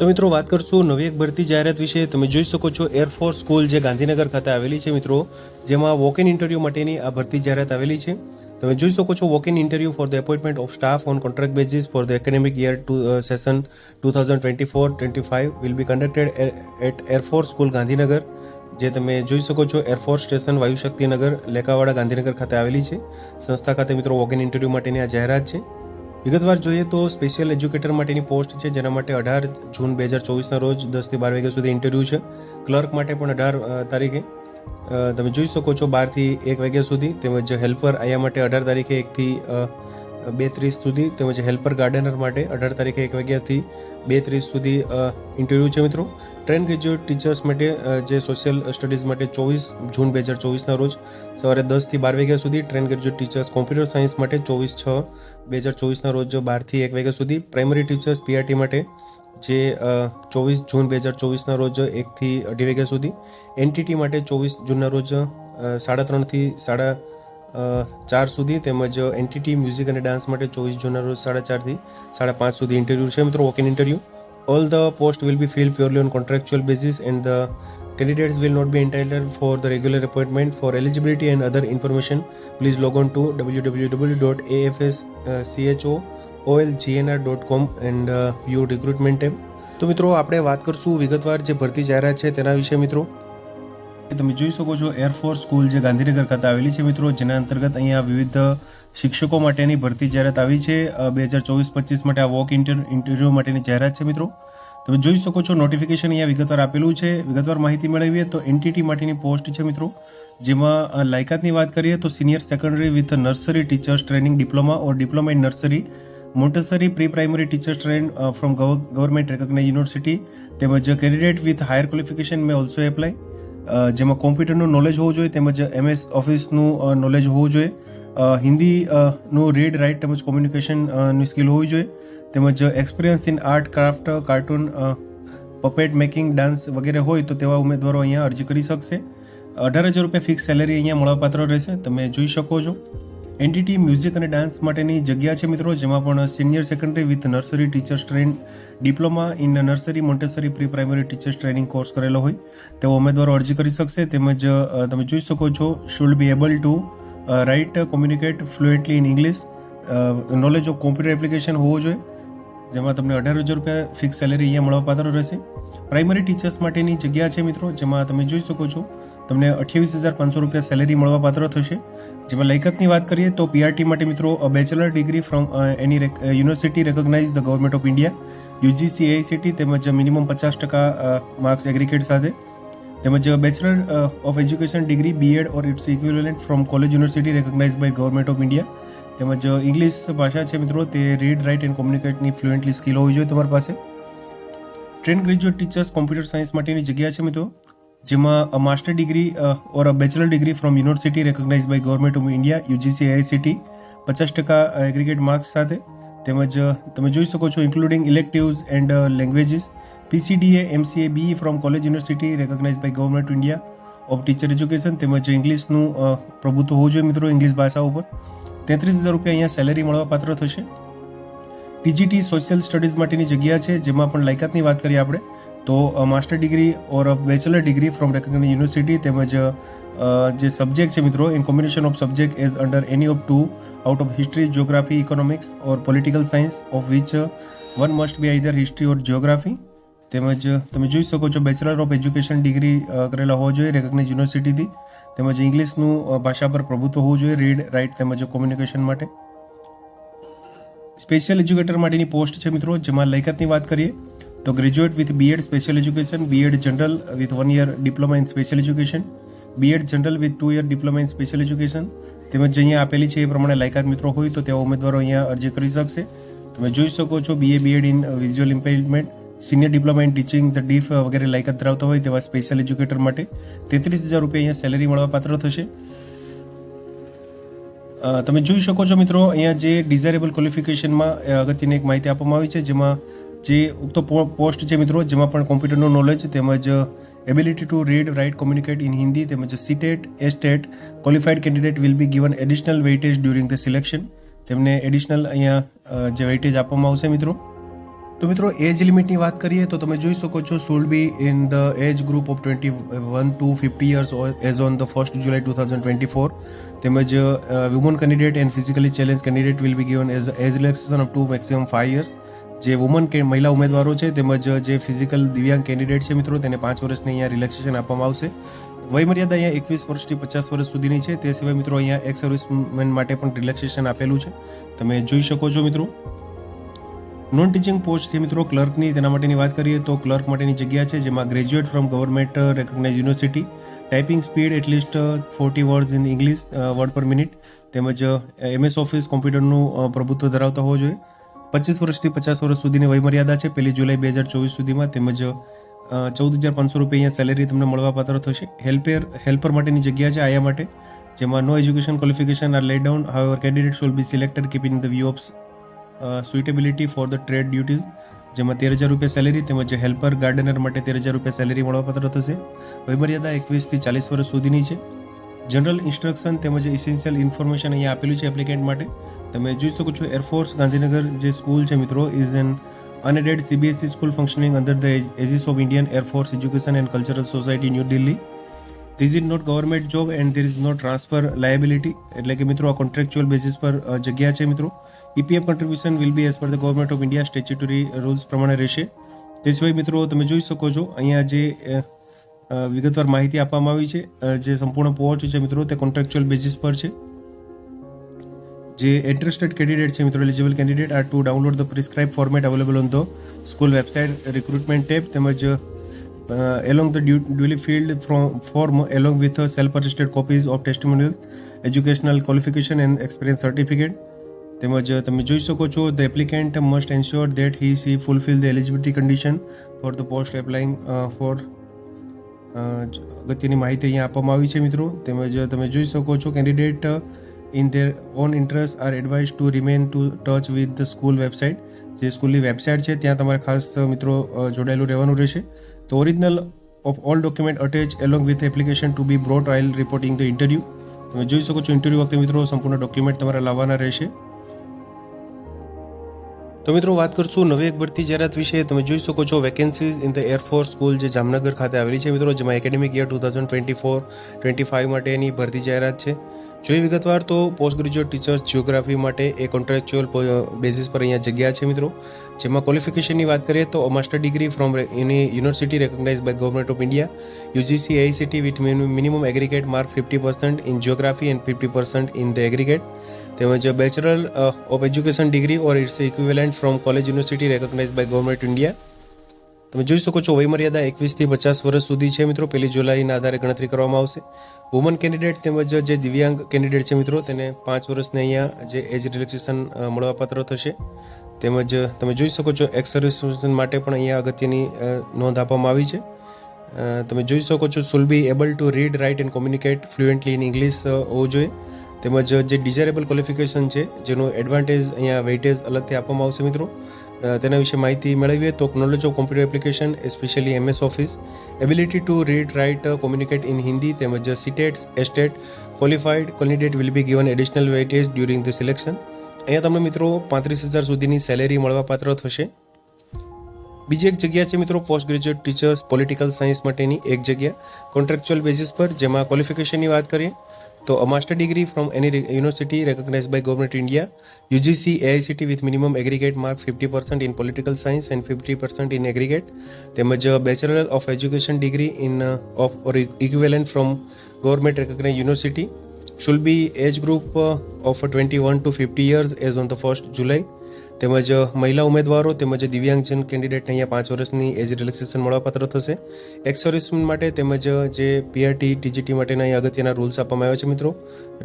તો મિત્રો વાત કરશું નવી એક ભરતી જાહેરાત વિશે તમે જોઈ શકો છો એરફોર્સ સ્કૂલ જે ગાંધીનગર ખાતે આવેલી છે મિત્રો જેમાં વોક ઇન ઇન્ટરવ્યૂ માટેની આ ભરતી જાહેરાત આવેલી છે તમે જોઈ શકો છો walk in interview for the appointment of staff on contract basis for the academic year to session two thousand twenty four twenty five will be conducted at air force school Gandhinagar જે તમે જોઈ શકો છો air force station Vayushaktinagar Lekawada Gandhinagar ખાતે આવેલી છે સંસ્થા ખાતે મિત્રો વોક ઇન ઇન્ટરવ્યૂ માટેની આ જાહેરાત છે વિગતવાર જોઈએ તો સ્પેશિયલ એજ્યુકેટર માટેની પોસ્ટ છે જેના માટે અઢાર જૂન બે હજાર ચોવીસના રોજ દસથી બાર વાગ્યા સુધી ઇન્ટરવ્યૂ છે ક્લર્ક માટે પણ અઢાર તારીખે તમે જોઈ શકો છો બારથી એક વાગ્યા સુધી તેમજ હેલ્પર આયા માટે અઢાર તારીખે એકથી બે ત્રીસ સુધી તેમજ હેલ્પર ગાર્ડનર માટે અઢાર તારીખે એક વાગ્યાથી બે ત્રીસ સુધી ઇન્ટરવ્યૂ છે મિત્રો ટ્રેન ગ્રેજ્યુએટ ટીચર્સ માટે જે સોશિયલ સ્ટડીઝ માટે ચોવીસ જૂન બે હજાર ચોવીસના રોજ સવારે દસથી બાર વાગ્યા સુધી train graduate teachers computer science માટે ચોવીસ છ બે હજાર ચોવીસના રોજ બારથી એક વાગ્યા સુધી પ્રાઇમરી ટીચર્સ પીઆરટી માટે જે ચોવીસ જૂન બે હજાર ચોવીસના રોજ એકથી અઢી વાગ્યા સુધી એનટીટી માટે ચોવીસ જૂનના રોજ સાડા ત્રણથી સાડા ચાર સુધી તેમજ એન્ટિટી મ્યુઝિક અને ડાન્સ માટે ચોવીસ જૂના રોજ સાડા ચારથી સાડા પાંચ સુધી ઇન્ટરવ્યૂ છે મિત્રો walk in interview all the post will be fill purely on contractual basis and the candidates will not be entitled for the regular appointment for eligibility and other information please log on to www.afschoolgnr.com and uh, view recruitment tab તો મિત્રો આપણે વાત કરશું વિગતવાર જે ભરતી જાહેરાત છે તેના વિશે મિત્રો તમે જોઈ શકો છો એરફોર્સ સ્કૂલ જે ગાંધીનગર ખાતે આવેલી છે મિત્રો જેના અંતર્ગત અહીંયા વિવિધ શિક્ષકો માટેની ભરતી જાહેરાત આવી છે બે હજાર ચોવીસ પચીસ માટે આ વોક ઇન્ટરવ્યૂ માટેની જાહેરાત છે મિત્રો તમે જોઈ શકો છો નોટિફિકેશન અહીંયા વિગતવાર આપેલું છે વિગતવાર માહિતી મેળવીએ તો એનટીટી માટેની પોસ્ટ છે મિત્રો જેમાં લાયકાતની વાત કરીએ તો senior secondary with nursery teachers training diploma or diploma in nursery Montessori pre primary teachers train from government recognise university તેમજ candidate with higher qualification may also apply જેમાં કોમ્પ્યુટરનું નોલેજ હોવું જોઈએ તેમજ એમએસ ઓફિસનું નોલેજ હોવું જોઈએ હિન્દી નું રીડ રાઇટ તેમજ કોમ્યુનિકેશનની સ્કિલ હોવી જોઈએ તેમજ experience in art craft cartoon puppet making dance વગેરે હોય તો તેવા ઉમેદવારો અહીંયા અરજી કરી શકશે અઢાર હજાર રૂપિયા ફિક્સ સેલેરી અહીંયા મળવાપાત્ર રહેશે તમે જોઈ શકો છો એનટીટી મ્યુઝિક અને ડાન્સ માટેની જગ્યા છે મિત્રો જેમાં પણ senior secondary with nursery teachers train diploma in nursery Montessori pre primary teachers training course કરેલો હોય તેવો ઉમેદવારો અરજી કરી શકશે તેમજ તમે જોઈ શકો છો should be able to write communicate fluently in English knowledge of computer application હોવો જોઈએ જેમાં તમને અઢાર હજાર રૂપિયા ફિક્સ સેલેરી અહીંયા મળવા પાત્ર રહેશે પ્રાઇમરી ટીચર્સ માટેની જગ્યા છે મિત્રો જેમાં તમે જોઈ શકો છો તમને અઠ્યાવીસ હજાર પાંચસો રૂપિયા સેલેરી મળવા પાત્ર થશે જેમાં લાયકાતની વાત કરીએ તો પીઆરટી માટે મિત્રો bachelor degree from any university recognise the government of India UGC AICT તેમજ મિનિમમ પચાસ ટકા માર્ક્સ એગ્રીકેટ સાથે તેમજ bachelor of education degree BEd or its equivalent from college university recognise by government of India તેમજ English ભાષા છે મિત્રો તે રીડ રાઇટ એન્ડ કોમ્યુનિકેટની ફ્લુએન્ટલી સ્કિલ હોવી જોઈએ તમારી પાસે train graduate teachers computer science માટેની જગ્યા છે મિત્રો જેમાં master degree or a bachelor degree from university recognise by government of India UGC ICT પચાસ ટકા એગ્રીગેટ uh, માર્ક્સ સાથે તેમજ uh, તમે જોઈ શકો છો including electives and languages PCDA MCA BE from college university recognise by government India of teacher education તેમજ ઇંગ્લિશનું uh, પ્રભુત્વ હોવું જોઈએ મિત્રો ઇંગ્લિશ ભાષા ઉપર તેત્રીસ હજાર રૂપિયા અહીંયા સેલેરી મળવાપાત્ર થશે ટીજીટી સોશિયલ સ્ટડીઝ માટેની જગ્યા છે જેમાં પણ લાયકાતની વાત કરીએ આપણે તો master degree or bachelor degree from recognise university તેમજ જે સબ્જેક્ટ છે મિત્રો in combination of subject as under any of two out of history geography economics or political science of which one must be either history or geography તેમજ તમે જોઈ શકો છો bachelor of education degree કરેલા હોવો જોઈએ રેકગ્નાઇઝ યુનિવર્સિટીથી તેમજ ઇંગ્લિશનું ભાષા પર પ્રભુત્વ હોવું જોઈએ રીડ રાઇટ તેમજ કોમ્યુનિકેશન માટે સ્પેશિયલ એજ્યુકેટર માટેની પોસ્ટ છે મિત્રો જેમાં લૈકતની વાત કરીએ તો graduate with BEd special education BEd general with one year diploma in special education BEd general with two year diploma in special education તેમજ અહીંયા આપેલી છે એ પ્રમાણે લાયકાત મિત્રો હોય તો તેવા ઉમેદવારો અહીંયા અરજી કરી શકશે તમે જોઈ શકો છો BA BEd in visual impairment senior diploma in teaching the deaf વગેરે લાયકાત ધરાવતા હોય તેવા સ્પેશિયલ એજ્યુકેટર માટે તેત્રીસ હજાર રૂપિયા અહીંયા સેલેરી મળવાપાત્ર થશે તમે જોઈ શકો છો મિત્રો અહીંયા જે ડિઝાયરેબલ ક્વોલિફિકેશનમાં અગત્યની એક માહિતી આપવામાં આવી છે જેમાં જે ઉક્ત પોસ્ટ છે મિત્રો જેમાં પણ કોમ્પ્યુટરનું નોલેજ તેમજ ability to read write communicate in Hindi તેમજ CTET STET qualified candidate will be given additional weightage during the selection તેમને એડિશનલ અહીંયા જે વેઇટેજ આપવામાં આવશે મિત્રો તો મિત્રો એજ લિમિટની વાત કરીએ તો તમે જોઈ શકો છો should be in the age group of twenty one to fifty years as on the first July two thousand twenty four તેમજ woman candidate and physically challenge candidate will be given as age relaxation up to maximum five years જે woman કે મહિલા ઉમેદવારો છે તેમજ જે physical દિવ્યાંગ candidate છે મિત્રો તેને પાંચ વર્ષની અહીંયા રિલેક્સેશન આપવામાં આવશે વયમર્યાદા અહીંયા એકવીસ વર્ષથી પચાસ વર્ષ સુધીની છે તે સિવાય મિત્રો અહીંયા એક્સ સર્વિસમેન માટે પણ રિલેક્સેશન આપેલું છે તમે જોઈ શકો છો મિત્રો નોન ટીચિંગ પોસ્ટ છે મિત્રો ક્લર્કની તેના માટેની વાત કરીએ તો ક્લર્ક માટેની જગ્યા છે જેમાં graduate from government recognise university typing speed at least forty words in English word per minute તેમજ એમએસ ઓફિસ કોમ્પ્યુટરનું પ્રભુત્વ ધરાવતા હોવો જોઈએ પચીસ વર્ષથી પચાસ વર્ષ સુધીની વયમર્યાદા છે પહેલી જુલાઈ બે હજાર ચોવીસ સુધીમાં તેમજ ચૌદ હજાર પાંચસો રૂપિયા અહીંયા સેલેરી તમને મળવાપાત્ર થશે હેલ્પેર હેલ્પર માટેની જગ્યા છે આયા માટે જેમાં no education qualification are laid down however candidate will be selected keeping the view of suitability for the trade duties જેમાં તેર હજાર રૂપિયા સેલેરી તેમજ હેલ્પર ગાર્ડનર માટે તેર હજાર રૂપિયા સેલેરી મળવાપાત્ર થશે વયમર્યાદા એકવીસથી ચાલીસ વર્ષ સુધીની છે જનરલ ઇન્સ્ટ્રક્શન તેમજ ઇસેન્શિયલ ઇન્ફોર્મેશન અહીંયા આપેલું છે એપ્લિકેન્ટ માટે તમે જોઈ શકો છો એરફોર્સ ગાંધીનગર જે સ્કૂલ છે મિત્રો is an unaided CBSE school functioning under the aegis of Indian air force education and cultural society new Delhi these is not government job and there is no transfer liability એટલે કે મિત્રો આ contractual basis પર જગ્યા છે મિત્રો EPF contribution will be as per the government of India statutory rules પ્રમાણે રહેશે તે સિવાય મિત્રો તમે જોઈ શકો છો અહીંયા જે વિગતવાર માહિતી આપવામાં આવી છે જે સંપૂર્ણ પહોંચ છે મિત્રો તે કોન્ટ્રાક્ચ્યુઅલ બેસિસ પર છે જે ઇન્ટરેસ્ટેડ કેન્ડિડેટ છે મિત્રો eligible candidate are to download the prescribe format available on the school website recruitment tab તેમજ along the duly filled form along with self attested copies of testimonials educational qualification and experience certificate તેમજ તમે જોઈ શકો છો the applicant must ensure that he she fulfil the eligibility condition for the post applying for અગત્યની માહિતી અહીંયા આપવામાં આવી છે મિત્રો તેમજ તમે જોઈ શકો છો candidate in their own interest are advise to remain to touch with the school website જે સ્કૂલની વેબસાઇટ છે ત્યાં તમારે ખાસ મિત્રો જોડાયેલું રહેવાનું રહેશે તો original of all document attach along with application to be brought trial reporting the interview તમે જોઈ શકો છો ઇન્ટરવ્યૂ વખતે મિત્રો સંપૂર્ણ ડોક્યુમેન્ટ તમારે લાવવાના રહેશે તો મિત્રો વાત કરશું નવી એક ભરતી જાહેરાત વિશે તમે જોઈ શકો છો vacancies in the air force school જે જામનગર ખાતે આવેલી છે મિત્રો જેમાં academic year two thousand twenty four twenty five માટેની ભરતી જાહેરાત છે જોઈ વિગતવાર તો પોસ્ટ ગ્રેજ્યુએટ ટીચર્સ જિયોગ્રાફી માટે એ કોન્ટ્રાક્ચ્યુઅલ બેઝિસ પર અહીંયા જગ્યા છે મિત્રો જેમાં ક્વોલિફિકેશનની વાત કરીએ તો master degree from any university recognise by government of India UGC AICT with minimum aggregate mark fifty percent in geography and fifty percent in the aggregate તેમજ bachelor of education degree or its equivalent from college university recognise by government India તમે જોઈ શકો છો વયમર્યાદા એકવીસથી પચાસ વર્ષ સુધી છે મિત્રો પહેલી જુલાઈના આધારે ગણતરી કરવામાં આવશે વુમન કેન્ડિડેટ તેમજ જે દિવ્યાંગ કેન્ડિડેટ છે મિત્રો તેને પાંચ વર્ષને અહીંયા જે એજ રિલેક્સેશન મળવાપાત્ર થશે તેમજ તમે જોઈ શકો છો એક્સ સર્વિસન માટે પણ અહીંયા અગત્યની નોંધ આપવામાં આવી છે તમે જોઈ શકો છો should be able to read write and communicate fluently in English હોવું જોઈએ તેમજ જે ડિઝાયરેબલ ક્વોલિફિકેશન છે જેનું એડવાન્ટેજ અહીંયા વેઇટેજ અલગથી આપવામાં આવશે મિત્રો તેના વિશે માહિતી મેળવીએ તો knowledge of computer application especially MS office ability to read write communicate in Hindi તેમજ CTETs STET qualified candidate will be given additional weightage during the selection અહીંયા તમને મિત્રો પાંત્રીસ હજાર સુધીની સેલેરી મળવાપાત્ર થશે બીજી એક જગ્યા છે મિત્રો post graduate teachers political science માટેની એક જગ્યા કોન્ટ્રાક્ચ્યુઅલ બેઝિસ પર જેમાં ક્વોલિફિકેશનની વાત કરીએ So a master degree from any university recognized by Government of India, UGC AICT with minimum aggregate mark 50% in political science and 50% in aggregate. Temaj Bachelor of Education degree in uh, of or equivalent from government recognized university should be age group uh, of 21 to 50 years as on the 1st July તેમજ મહિલા ઉમેદવારો તેમજ દિવ્યાંગજન કેન્ડિડેટને અહીંયા પાંચ વર્ષની એજ relaxation મળવાપાત્ર થશે x માટે તેમજ જે પીઆરટી ટીજીટી માટેના અહીંયા અગત્યના રૂલ્સ આપવામાં આવ્યા છે મિત્રો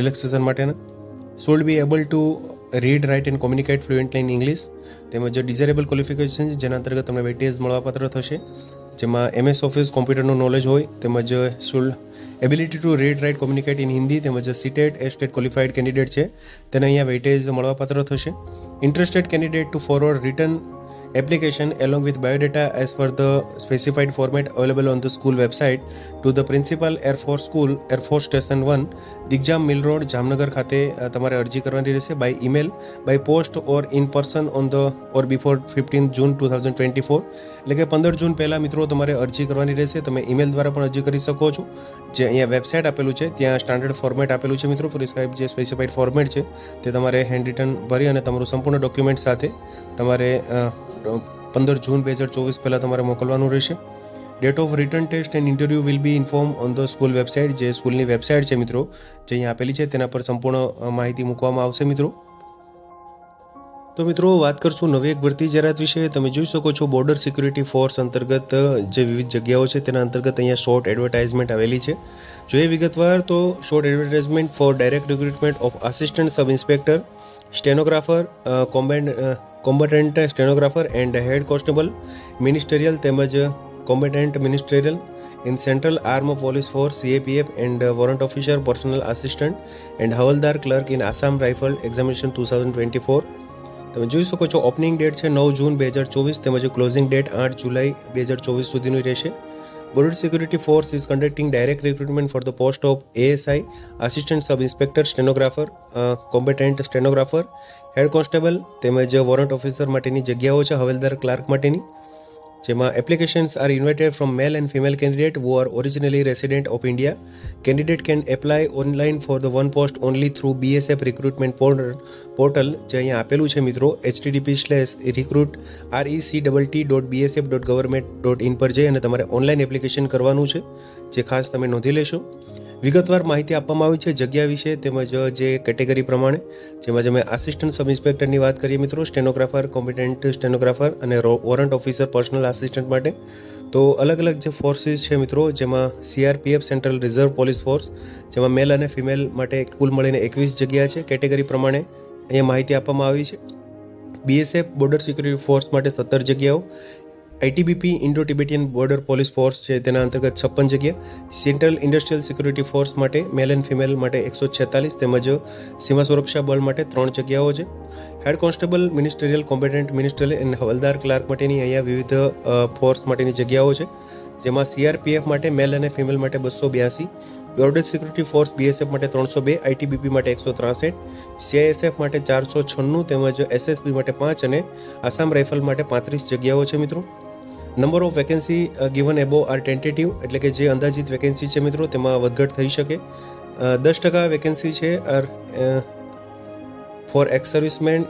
રિલેક્સેશન માટેના should be able to read write and communicate fluently in English તેમજ ડિઝાયરેબલ ક્વોલિફિકેશન જેના અંતર્ગત તમને વેટેજ મળવાપાત્ર થશે જેમાં એમએસ ઓફિસ કોમ્પ્યુટરનું નોલેજ હોય તેમજ should ability to read write communicate in Hindi તેમજ સીટેટ એસ્ટેટ ક્વોલિફાઇડ કેન્ડિડેટ છે તેને અહીંયા વેટેજ મળવાપાત્ર થશે interested candidate to forward written application along with biodata as per the specified format available on the school website to the principal air force school air force station 1 digjam mill road jamnagar ખાતે તમારે અરજી કરવાની રહેશે by email by post or in person on the or before fifteen June two thousand twenty four એટલે કે પંદર જૂન પહેલા મિત્રો તમારે અરજી કરવાની રહેશે તમે ઈમેલ દ્વારા પણ અરજી કરી શકો છો જે અહીંયા વેબસાઇટ આપેલું છે ત્યાં સ્ટાન્ડર્ડ ફોર્મેટ આપેલું છે મિત્રો પ્રિસ્ક્રાઇબ જે સ્પેસિફાઈડ ફોર્મેટ છે તે તમારે હેન્ડ રિટર્ન ભરી અને તમારું સંપૂર્ણ ડોક્યુમેન્ટ સાથે તમારે પંદર જૂન બે હજાર ચોવીસ પહેલાં તમારે મોકલવાનું રહેશે date of written test and interview will be inform on the school website જે સ્કૂલની વેબસાઇટ છે મિત્રો જે અહીં આપેલી છે તેના પર સંપૂર્ણ માહિતી મૂકવામાં આવશે મિત્રો તો મિત્રો વાત કરશું નવી એક ભરતી જાહેરાત વિશે તમે જોઈ શકો છો બોર્ડર સિક્યુરિટી ફોર્સ અંતર્ગત જે વિવિધ જગ્યાઓ છે તેના અંતર્ગત અહીંયા શોર્ટ એડવર્ટાઇઝમેન્ટ આવેલી છે જો એ વિગતવાર તો short advertisement for direct recruitment of assistant sub inspector stenographer combat combatant stenographer and head constable ministerial તેમજ combatant ministerial in central arm police force CAPF and warrant officer personal assistant and havildar clerk in Assam rifle examination two thousand twenty four તમે જોઈ શકો છો opening date છે નવ જૂન બે હજાર ચોવીસ તેમજ ક્લોઝિંગ ડેટ આઠ જુલાઈ બે હજાર ચોવીસ સુધીનું રહેશે Border Security Force is conducting direct recruitment for the post of ASI, Assistant Sub Inspector Stenographer, competent stenographer head constable તેમજ વોરંટ ઓફિસર માટેની જગ્યાઓ છે હવેલદાર ક્લાર્ક માટેની જેમાં applications are invited from male and female candidate who are originally resident of India candidate can apply online for the one post only through BSF recruitment portal જે અહીંયા આપેલું છે મિત્રો HTTP slash recruit REC double T dot BSF dot government dot in પર જઈ અને તમારે online application કરવાનું છે જે ખાસ તમે નોંધી લેશો વિગતવાર માહિતી આપવામાં આવી છે જગ્યા વિશે તેમજ જે કેટેગરી પ્રમાણે જેમાં જે મેં આસિસ્ટન્ટ સબ ઇન્સ્પેક્ટરની વાત કરીએ મિત્રો સ્ટેનોગ્રાફર કોમ્પિટન્ટ સ્ટેનોગ્રાફર અને વોરંટ ઓફિસર પર્સનલ આસિસ્ટન્ટ માટે તો અલગ અલગ જે ફોર્સીસ છે મિત્રો જેમાં CRPF central reserve police force જેમાં મેલ અને ફિમેલ માટે કુલ મળીને એકવીસ જગ્યા છે કેટેગરી પ્રમાણે અહીંયા માહિતી આપવામાં આવી છે બીએસએફ બોર્ડર સિક્યુરિટી ફોર્સ માટે સત્તર જગ્યાઓ ITBP Indo Tibetan border police force છે તેના અંતર્ગત છપ્પન જગ્યા સેન્ટ્રલ ઇન્ડસ્ટ્રીયલ સિક્યુરિટી ફોર્સ માટે મેલ એન્ડ ફિમેલ માટે એકસો છેતાલીસ તેમજ સીમા સુરક્ષા બળ માટે ત્રણ જગ્યાઓ છે head constable ministerial competent ministerial અને હવલદાર ક્લાર્ક માટેની અહીંયા વિવિધ ફોર્સ માટેની જગ્યાઓ છે જેમાં સીઆરપીએફ માટે મેલ અને ફિમેલ માટે બસો બ્યાસી બોર્ડર સિક્યુરિટી ફોર્સ બીએસએફ માટે ત્રણસો બે આઈટીબીપી માટે એકસો ત્રાસઠ સીઆઈએસએફ માટે ચારસો છન્નું તેમજ એસએસબી માટે પાંચ અને આસામ રાઇફલ માટે પાંત્રીસ જગ્યાઓ છે મિત્રો number of vacancy given above are tentative એટલે કે જે અંદાજિત વેકેન્સી છે મિત્રો તેમાં વધઘટ થઈ શકે uh, દસ ટકા વેકેન્સી છે are for ex-servicemen,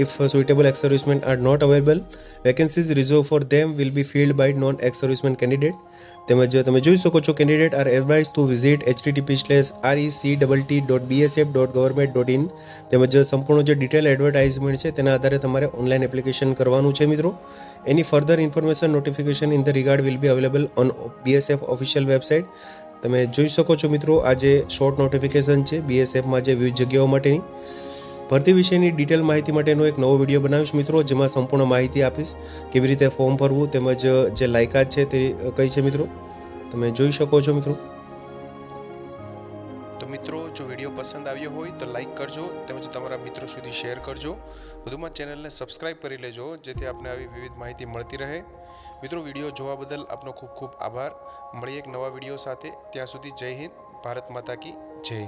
if suitable suitable are not available vacancies available, vacancies reserved will them will be filled by non તેમજ તમે જોઈ શકો છો candidate are advise to visit HTTP slash REC double T dot BSF dot government dot in તેમજ સંપૂર્ણ જે detail advertisement છે તેના આધારે તમારે ઓનલાઈન એપ્લિકેશન કરવાનું છે મિત્રો any further information notification in the regard will be available on BSF official website તમે જોઈ શકો છો મિત્રો આજે શોર્ટ નોટિફિકેશન છે બીએસએફમાં જે વિવિધ જગ્યાઓ માટેની ભરતી વિશેની ડિટેલ માહિતી માટેનો એક નવો વિડીયો બનાવીશ મિત્રો જેમાં સંપૂર્ણ માહિતી આપીશ કેવી રીતે ફોર્મ ભરવું તેમજ જે લાયકાત છે તે કઈ છે મિત્રો તમે જોઈ શકો છો મિત્રો તો મિત્રો જો વિડીયો પસંદ આવ્યો હોય તો લાઇક કરજો તેમજ તમારા મિત્રો સુધી શેર કરજો વધુમાં ચેનલને સબસ્ક્રાઇબ કરી લેજો જેથી આપને આવી વિવિધ માહિતી મળતી રહે મિત્રો વિડીયો જોવા બદલ આપનો ખૂબ ખૂબ આભાર મળીએ એક નવા વિડીયો સાથે ત્યાં સુધી જય હિન્દ ભારત માતા કી જય